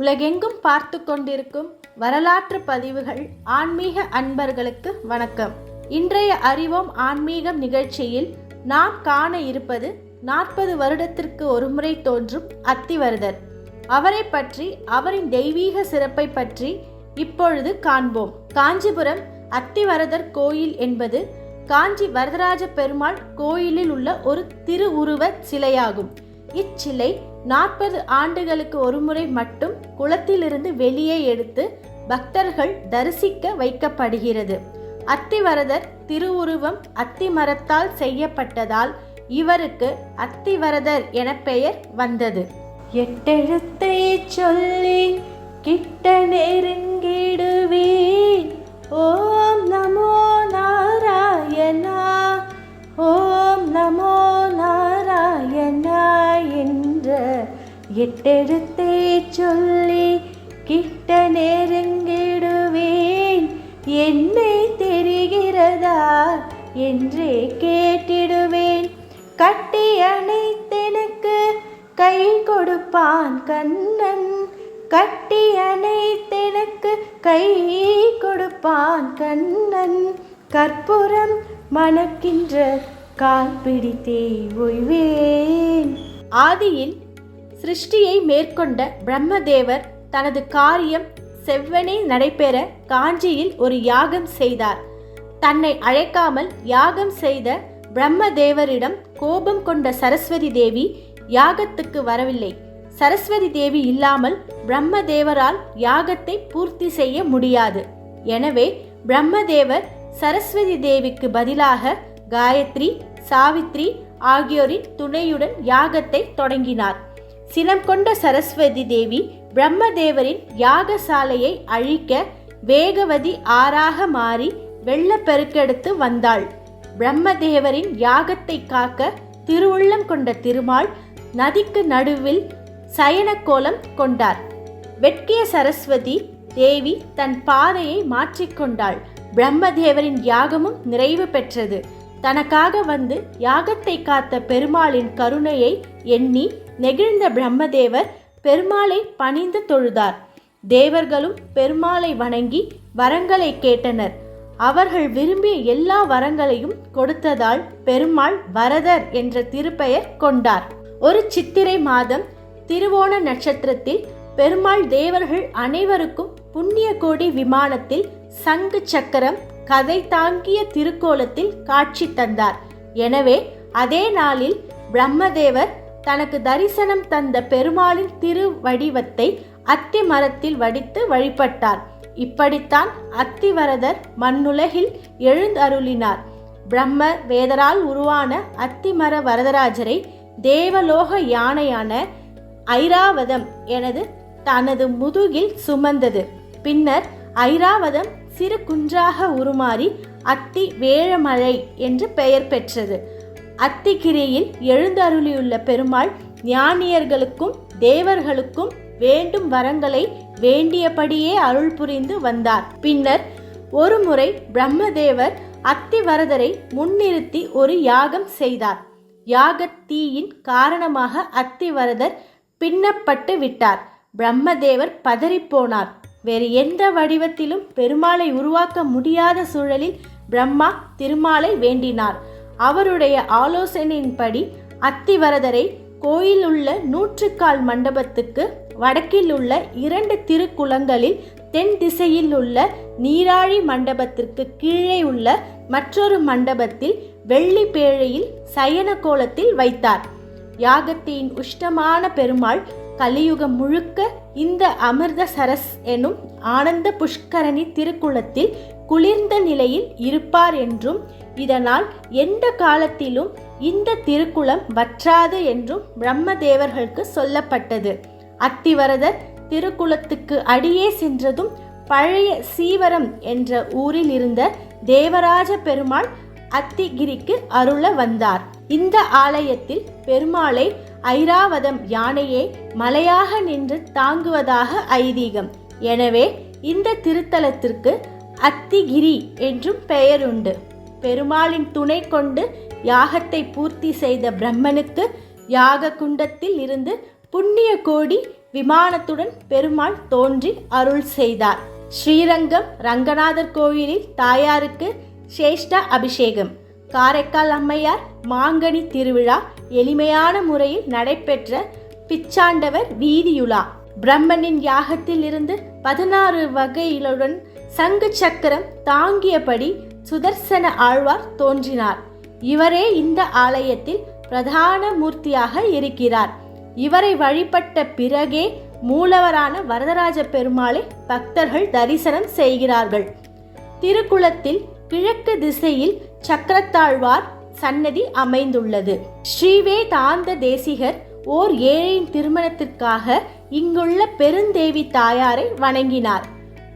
உலகெங்கும் பார்த்து கொண்டிருக்கும் வரலாற்று பதிவுகள் ஆன்மீக அன்பர்களுக்கு வணக்கம். இன்றைய அறிவோம் ஆன்மீகம் நிகழ்ச்சியில் நாம் காண இருப்பது நாற்பது வருடத்திற்கு ஒருமுறை தோன்றும் அத்திவரதர். அவரை பற்றி அவரின் தெய்வீக சிறப்பை பற்றி இப்பொழுது காண்போம். காஞ்சிபுரம் அத்திவரதர் கோயில் என்பது காஞ்சி வரதராஜ பெருமாள் கோயிலில் உள்ள ஒரு திருவுருவ சிலையாகும். இச்சிலை நாற்பது ஆண்டுகளுக்கு ஒருமுறை மட்டும் குளத்திலிருந்து வெளியே எடுத்து பக்தர்கள் தரிசிக்க வைக்கப்படுகிறது. அத்திவரதர் திருவுருவம் அத்திமரத்தால் செய்யப்பட்டதால் இவருக்கு அத்திவரதர் என பெயர் வந்தது. எட்டெழுத்தை சொல்லி கிட்ட நேரு அணைத்தெனக்கு கை கொடுப்பான் கண்ணன். கட்டி அணைத்தெனக்கு கை கொடுப்பான் கண்ணன். கற்பூரம் மணக்கின்ற கால் பிடித்தே ஒய்வேன் ஆதியில் சிருஷ்டியை மேற்கொண்ட பிரம்மதேவர் தனது காரியம் செவ்வனே நடைபெற காஞ்சியில் ஒரு யாகம் செய்தார். தன்னை அழைக்காமல் யாகம் செய்த பிரம்மதேவரிடம் கோபம் கொண்ட சரஸ்வதி தேவி யாகத்துக்கு வரவில்லை. சரஸ்வதி தேவி இல்லாமல் பிரம்மதேவரால் யாகத்தை பூர்த்தி செய்ய முடியாது. எனவே பிரம்மதேவர் சரஸ்வதி தேவிக்கு பதிலாக காயத்ரி சாவித்ரி ஆகியோரின் துணையுடன் யாகத்தை தொடங்கினார். சினம் கொண்ட சரஸ்வதி தேவி பிரம்மதேவரின் யாகசாலையை அழிக்க வேகவதி ஆறாக மாறி வெள்ளப்பெருக்கெடுத்து வந்தாள். பிரம்மதேவரின் யாகத்தை காக்க திருவுள்ளம் கொண்ட திருமால் நதிக்கு நடுவில் சயனக்கோலம் கொண்டார். வெட்கிய சரஸ்வதி தேவி தன் பாதையை மாற்றிக்கொண்டாள் பிரம்மதேவரின் யாகமும் நிறைவு பெற்றது. தனக்காக வந்து யாகத்தை காத்த பெருமாளின் கருணையை எண்ணி நெகிழ்ந்த பிரம்மதேவர் பெருமாளை பணிந்து தொழுதார். தேவர்களும் பெருமாளை வணங்கி வரங்களை கேட்டனர். அவர்கள் விரும்பிய எல்லா வரங்களையும் கொடுத்ததால் பெருமாள் வரதர் என்ற திருப்பெயர் கொண்டார். ஒரு சித்திரை மாதம் திருவோண நட்சத்திரத்தில் பெருமாள் தேவர்கள் அனைவருக்கும் புண்ணிய கோடி விமானத்தில் சங்கு சக்கரம் கதை தாங்கிய திருக்கோலத்தில் காட்சி தந்தார். எனவே அதே நாளில் பிரம்மதேவர் தனக்கு தரிசனம் தந்த பெருமாளின் திருவடிவத்தை அத்தி மரத்தில் வடித்து வழிபட்டார். இப்படித்தான் அத்திவரதர் மண்ணுலகில் எழுந்தருளினார். பிரம்ம வேதரால் உருவான அத்திமர வரதராஜரை தேவலோக யானையான ஐராவதம் எனது தனது முதுகில் சுமந்தது. பின்னர் ஐராவதம் சிறு குன்றாக உருமாறி அத்தி வேழமழை என்று பெயர் பெற்றது. அத்திகிரியில் எழுந்தருளியுள்ள பெருமாள் ஞானியர்களுக்கும் தேவர்களுக்கும் வேண்டும் வரங்களை வேண்டியபடியே அருள் புரிந்து வந்தார். பின்னர் ஒருமுறை பிரம்மதேவர் அத்திவரதரை முன்னிறுத்தி ஒரு யாகம் செய்தார். யாகத்தீயின் காரணமாக அத்திவரதர் பின்னப்பட்டு விட்டார். பிரம்மதேவர் பதறிப்போனார். வேறு எந்த வடிவத்திலும் பெருமாளை உருவாக்க முடியாத சூழலில் பிரம்மா திருமாலை வேண்டினார். அவருடைய ஆலோசனையின்படி அத்திவரதரை கோயில் உள்ள நூற்றுக்கால் மண்டபத்துக்கு வடக்கில் உள்ள இரண்டு திருக்குளங்களில் தென் திசையில் உள்ள நீராழி மண்டபத்திற்கு கீழே உள்ள மற்றொரு மண்டபத்தில் வெள்ளி பேழையில் சயன கோலத்தில் வைத்தார். யாகத்தின் உஷ்டமான பெருமாள் கலியுகம் முழுக்க இந்த அமிர்த சரஸ் எனும் ஆனந்த புஷ்கரணி திருக்குளத்தில் குளிர்ந்த நிலையில் இருப்பார் என்றும் இதனால் எந்த காலத்திலும் இந்த திருக்குளம் வற்றாது என்றும் பிரம்மதேவர்களுக்கு சொல்லப்பட்டது. அத்திவரதர் திருக்குளத்துக்கு அடியே சென்றதும் பழைய சீவரம் என்ற ஊரில் இருந்த தேவராஜ பெருமாள் அத்திகிரிக்கு அருள வந்தார். இந்த ஆலயத்தில் பெருமாளை ஐராவதம் யானையை மலையாக நின்று தாங்குவதாக ஐதீகம். எனவே இந்த திருத்தலத்திற்கு அத்திகிரி என்றும் பெயருண்டு. பெருமாளின் துணை கொண்டு யாகத்தை பூர்த்தி செய்த பிரம்மனுக்கு யாக குண்டத்தில் இருந்து புண்ணிய கோடி விமானத்துடன் பெருமாள் தோன்றி அருள் செய்தார். ஸ்ரீரங்கம் ரங்கநாதர் கோயிலில் தாயாருக்கு சேஷ்ட அபிஷேகம். காரைக்கால் அம்மையார் மாங்கனி திருவிழா எளிமையான முறையில் நடைபெற்ற பிச்சாண்டவர் வீதியுலா. பிரம்மனின் யாகத்தில் இருந்து பதினாறு வகையிலுடன் சங்கு சக்கரம் தாங்கியபடி சுதர்சன ஆழ்வார் தோன்றினார். இவரே இந்த ஆலயத்தில் பிரதான மூர்த்தியாக இருக்கிறார். இவரை வழிபட்ட பிறகே மூலவரான வரதராஜ பெருமாளை பக்தர்கள் தரிசனம் செய்கிறார்கள். திருக்குளத்தில் கிழக்கு திசையில் சக்கரத்தாழ்வார் சன்னதி அமைந்துள்ளது. ஸ்ரீவேதாந்த தேசிகர் ஓர் ஏழையின் திருமணத்திற்காக இங்குள்ள பெருந்தேவி தாயாரை வணங்கினார்.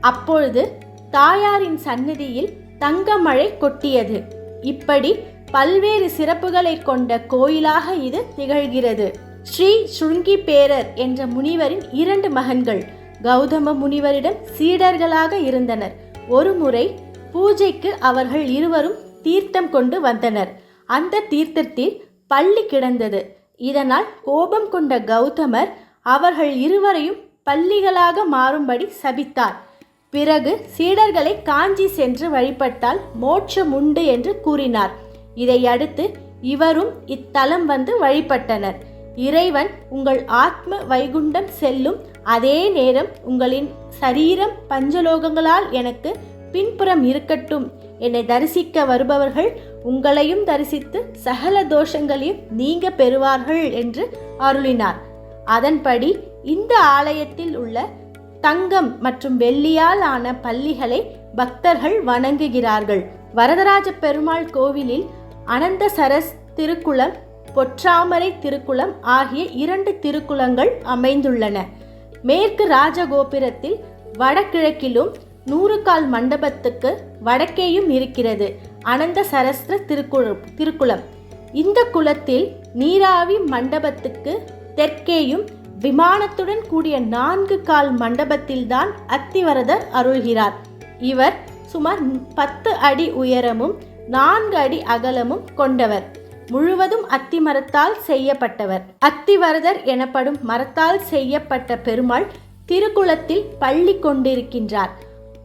அப்பொழுது தாயாரின் சன்னதியில் தங்கமழை கொட்டியது. இப்படி பல்வேறு சிறப்புகளை கொண்ட கோயிலாக இது திகழ்கிறது. ஸ்ரீ சுருங்கி பேரர் என்ற முனிவரின் இரண்டு மகன்கள் கௌதம முனிவரிடம் சீடர்களாக இருந்தனர். ஒருமுறை பூஜைக்கு அவர்கள் இருவரும் தீர்த்தம் கொண்டு வந்தனர். அந்த தீர்த்தத்தில் பள்ளி கிடந்தது. இதனால் கோபம் கொண்ட கௌதமர் அவர்கள் இருவரையும் பள்ளிகளாக மாறும்படி சபித்தார். பிறகு சீடர்களை காஞ்சி சென்று வழிபட்டால் மோட்சம் உண்டு என்று கூறினார். இதையடுத்து இவரும் இத்தலம் வந்து வழிபட்டனர். இறைவன் உங்கள் ஆத்ம வைகுண்டம் செல்லும் அதே நேரம் உங்களின் சரீரம் பஞ்சலோகங்களால் எனக்கு பின்புறம் இருக்கட்டும். என்னை தரிசிக்க வருபவர்கள் உங்களையும் தரிசித்து சகல தோஷங்களையும் நீங்க பெறுவார்கள் என்று அருளினார். அதன்படி இந்த ஆலயத்தில் உள்ள தங்கம் மற்றும் வெள்ளியால் ஆன பள்ளிகளை பக்தர்கள் வணங்குகிறார்கள். வரதராஜ பெருமாள் கோவிலில் அனந்த சரஸ் திருக்குளம் பொற்றாமரை திருக்குளம் ஆகிய இரண்டு திருக்குளங்கள் அமைந்துள்ளன. மேற்கு ராஜகோபுரத்தில் வடகிழக்கிலும் நூறுகால் மண்டபத்துக்கு வடக்கேயும் இருக்கிறது அனந்த சரஸ்திர திருக்குளம் திருக்குளம். இந்த குளத்தில் நீராவி மண்டபத்துக்கு தெற்கேயும் விமானத்துடன் கூடிய நான்கு கால் மண்டபத்தில்தான் அத்திவரதர் அருள்கிறார். இவர் சுமார் பத்து அடி உயரமும் நான்கு அடி அகலமும் கொண்டவர். முழுவதும் அத்தி மரத்தால் செய்யப்பட்டவர். அத்திவரதர் எனப்படும் மரத்தால் செய்யப்பட்ட பெருமாள் திருக்குளத்தில் பள்ளி கொண்டிருக்கின்றார்.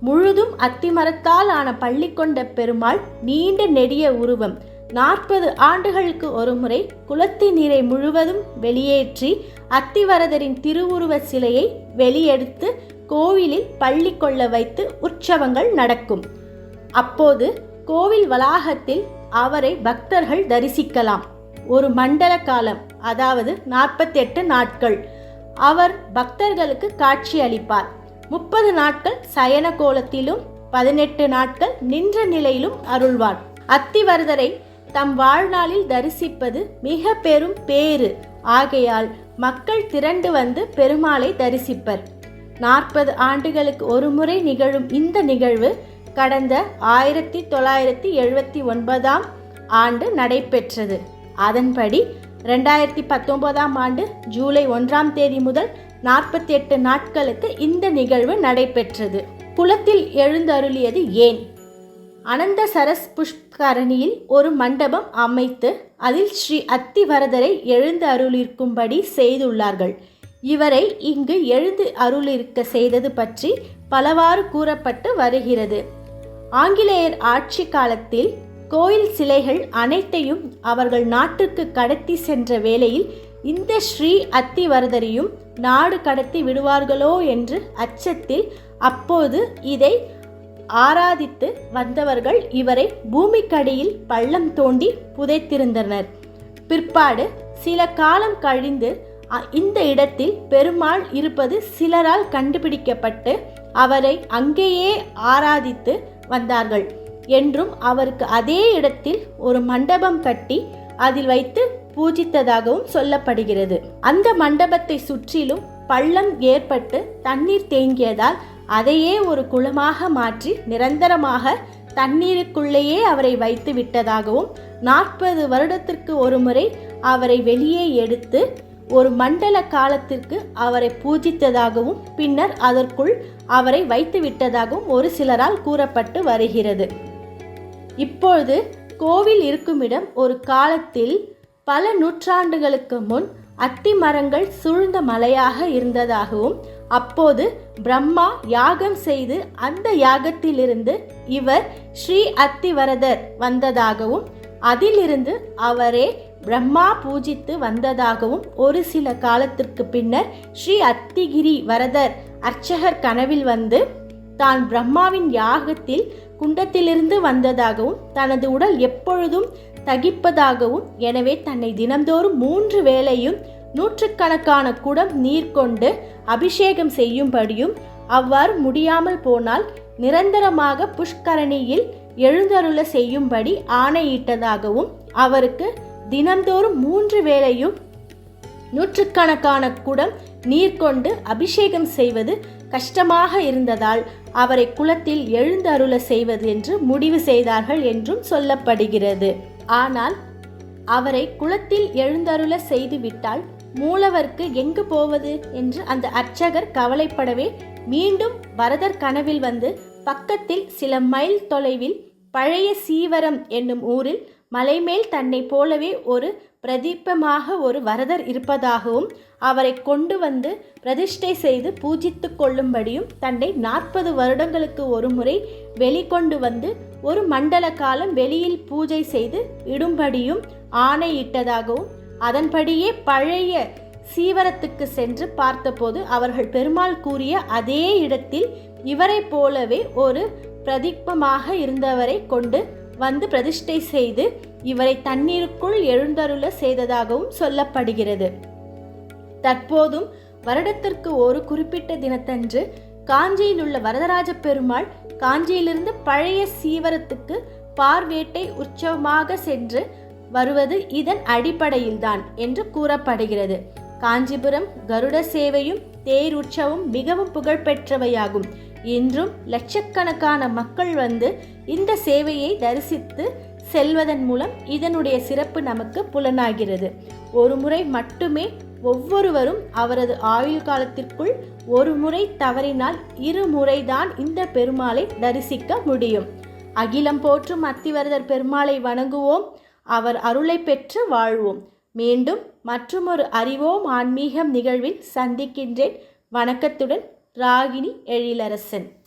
முழுதும் அத்திமரத்தால் ஆன பள்ளி கொண்ட பெருமாள் நீண்ட நெடிய உருவம். நாற்பது ஆண்டுகளுக்கு ஒருமுறை குளத்தின் நீரை முழுவதும் வெளியேற்றி அத்திவரதரின் திருவுருவ சிலையை வெளியெடுத்து கோவிலில் பள்ளி கொள்ள வைத்து உற்சவங்கள் நடக்கும். அப்போது கோவில் வளாகத்தில் அவரை பக்தர்கள் தரிசிக்கலாம். ஒரு மண்டல காலம் அதாவது நாற்பத்தெட்டு நாட்கள். அவர் பக்தர்களுக்கு காட்சி அளிப்பார். முப்பது நாட்கள் சயன கோலத்திலும் பதினெட்டு நாட்கள் நின்ற நிலையிலும் அருள்வார். அத்திவரதரை தம் வாழ்நாளில் தரிசிப்பது மிக பெரும் பேறு. ஆகையால் மக்கள் திரண்டு வந்து பெருமாளை தரிசிப்பர். நாற்பது ஆண்டுகளுக்கு ஒருமுறை நிகழும் இந்த நிகழ்வு கடந்த ஆயிரத்தி தொள்ளாயிரத்தி எழுபத்தி ஒன்பதாம் ஆண்டு நடைபெற்றது. அதன்படி ரெண்டாயிரத்தி பத்தொன்பதாம் ஆண்டு ஜூலை ஒன்றாம் தேதி முதல் நாற்பத்தி எட்டு நாட்களுக்கு இந்த நிகழ்வு நடைபெற்றது. குளத்தில் எழுந்தருளியது ஏன்? அனந்த சரஸ் புஷ்கரணியில் ஒரு மண்டபம் அமைத்து அதில் ஸ்ரீ அத்திவரதரை எழுந்து அருளிருக்கும்படி செய்துள்ளார்கள். இவரை இங்கு எழுந்து அருளிருக்க செய்தது பற்றி பலவாறு கூறப்பட்டு வருகிறது. ஆங்கிலேயர் ஆட்சி காலத்தில் கோயில் சிலைகள் அனைத்தையும் அவர்கள் நாட்டுக்கு கடத்தி சென்ற வேளையில் இந்த ஸ்ரீ அத்திவரதரையும் நாடு கடத்தி விடுவார்களோ என்று அச்சத்தில் அப்போது இதை ஆராதித்து வந்தவர்கள் இவரை பூமிக்கடியில் பள்ளம் தோண்டி புதைத்திருந்தனர். பிற்பாடு சில காலம் கழிந்து இந்த இடத்தில் பெருமாள் இருப்பது சிலரால் கண்டுபிடிக்கப்பட்டு அவரை அங்கேயே ஆராதித்து வந்தார்கள். என்றும் அவருக்கு அதே இடத்தில் ஒரு மண்டபம் கட்டி அதில் வைத்து பூஜித்ததாகவும் சொல்லப்படுகிறது. அந்த மண்டபத்தை சுற்றிலும் பள்ளம் ஏற்பட்டு தண்ணீர் தேங்கியதால் அதையே ஒரு குளமாக மாற்றி நிரந்தரமாக தண்ணீருக்குள்ளேயே அவரை வைத்து விட்டதாகவும் நாற்பது வருடத்திற்கு ஒரு முறை அவரை வெளியே எடுத்து ஒரு மண்டல காலத்திற்கு அவரை பூஜித்ததாகவும் பின்னர் அதற்குள் அவரை வைத்து விட்டதாகவும் ஒரு சிலரால் கூறப்பட்டு வருகிறது. இப்பொழுது கோவில் இருக்குமிடம் ஒரு காலத்தில் பல நூற்றாண்டுகளுக்கு முன் அத்தி மரங்கள் சூழ்ந்த மலையாக இருந்ததாகவும் அப்போது பிரம்மா யாகம் செய்து அந்த யாகத்திலிருந்து இவர் ஸ்ரீ அத்திவரதர் வந்ததாகவும் அதிலிருந்து அவரே பிரம்மா பூஜித்து வந்ததாகவும் ஒரு சில காலத்திற்கு பின்னர் ஸ்ரீ அத்திகிரி வரதர் அர்ச்சகர் கனவில் வந்து தான் பிரம்மாவின் யாகத்தில் குண்டத்திலிருந்து வந்ததாகவும் தனது உடல் எப்பொழுதும் தகிப்பதாகவும் எனவே தன்னை தினந்தோறும் மூன்று வேளையும் நூற்றுக்கணக்கான குடம் நீர் கொண்டு அபிஷேகம் செய்யும்படியும் அவ்வாறு முடியாமல் போனால் நிரந்தரமாக புஷ்கரணியில் எழுந்தருள செய்யும்படி ஆணையிட்டதாகவும் அவருக்கு தினந்தோறும் மூன்று வேளையும் நூற்றுக்கணக்கான குடம் நீர் கொண்டு அபிஷேகம் செய்வது கஷ்டமாக இருந்ததால் அவரை குளத்தில் எழுந்தருள செய்வது என்று முடிவு செய்தார்கள் என்றும் சொல்லப்படுகிறது. ஆனால் அவரை குளத்தில் எழுந்தருள செய்துவிட்டால் மூலவருக்கு எங்கு போவது என்று அந்த அர்ச்சகர் கவலைப்படவே மீண்டும் வரதர் கனவில் வந்து பக்கத்தில் சில மைல் தொலைவில் பழைய சீவரம் என்னும் ஊரில் மலைமேல் தன்னை போலவே ஒரு பிரதீபமாக ஒரு வரதர் இருப்பதாகவும் அவரை கொண்டு வந்து பிரதிஷ்டை செய்து பூஜித்து கொள்ளும்படியும் தன்னை நாற்பது வருடங்களுக்கு ஒரு முறை வெளிக்கொண்டு வந்து ஒரு மண்டல காலம் வெளியில் பூஜை செய்து இடும்படியும் ஆணையிட்டதாகவும் அதன்படியே பழைய சீவரத்துக்கு சென்று பார்த்தபோது அவர்கள் பெருமாள் கூறிய அதே இடத்தில் இவரைப் போலவே ஒரு பிரதிப்பமாக இருந்தவரை கொண்டு வந்து பிரதிஷ்டை செய்து இவரை தண்ணீருக்குள் எழுந்தருள செய்ததாகவும் சொல்லப்படுகிறது. தற்போதும் வருடத்திற்கு ஒரு குறிப்பிட்ட தினத்தன்று காஞ்சியில் உள்ள வரதராஜ பெருமாள் காஞ்சியிலிருந்து பழைய சீவரத்துக்கு பார்வேட்டை உற்சவமாக சென்று வருவது இதன் அடிப்படையில்தான் என்று கூறப்படுகிறது. காஞ்சிபுரம் கருட சேவையும் தேர் உற்சவம் மிகவும் புகழ்பெற்றவையாகும். இன்றும் லட்சக்கணக்கான மக்கள் வந்து இந்த சேவையை தரிசித்து செல்வதன் மூலம் இதனுடைய சிறப்பு நமக்கு புலனாகிறது. ஒரு முறை மட்டுமே ஒவ்வொருவரும் அவரது ஆயுள் காலத்திற்குள் ஒரு முறை தவறினால் இரு முறைதான் இந்த பெருமாளை தரிசிக்க முடியும். அகிலம் போற்றும் அத்திவரதர் பெருமாளை வணங்குவோம். அவர் அருளை பெற்று வாழ்வோம். மீண்டும் மற்றுமொரு அறிவோம் ஆன்மீகம் நிகழ்வில் சந்திக்கின்றேன். வணக்கத்துடன் ராகினி எழிலரசன்.